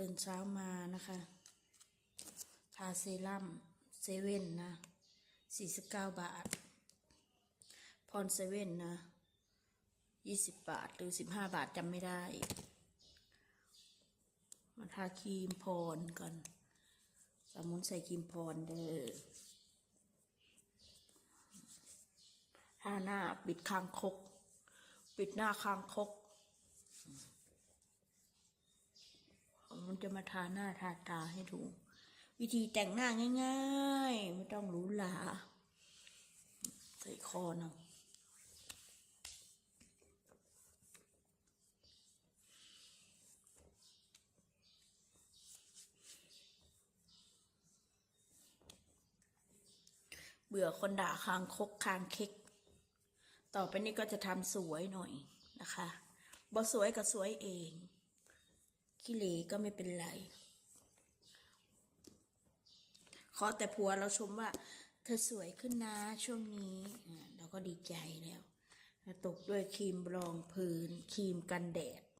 ตื่นเช้ามานะคะ ทาเซรั่มเซเว่นนะสี่สิบเก้าบาท พรเซเว่นนะยี่สิบบาทหรือสิบห้าบาทจำไม่ได้ มาทาครีมพรก่อนสมุนใส่ครีมพรเด้อทาหน้าปิดคางคก ปิดหน้าคางคก มัน จะมาทาหน้าทาตาให้ดู วิธีแต่งหน้าง่ายๆ ไม่ต้องหรูหราใส่คอนะเบื่อคนด่าคางคกคางเค็ก ต่อไปนี้ก็จะทำสวยหน่อยนะคะบ่สวยก็สวยเอง ขี้เหร่ก็ไม่เป็นไร ขอแต่ผัวเราชมว่า เธอสวยขึ้นนะช่วงนี้เราก็ดีใจแล้วแล้วตกด้วยครีมรองพื้นครีมกันแดด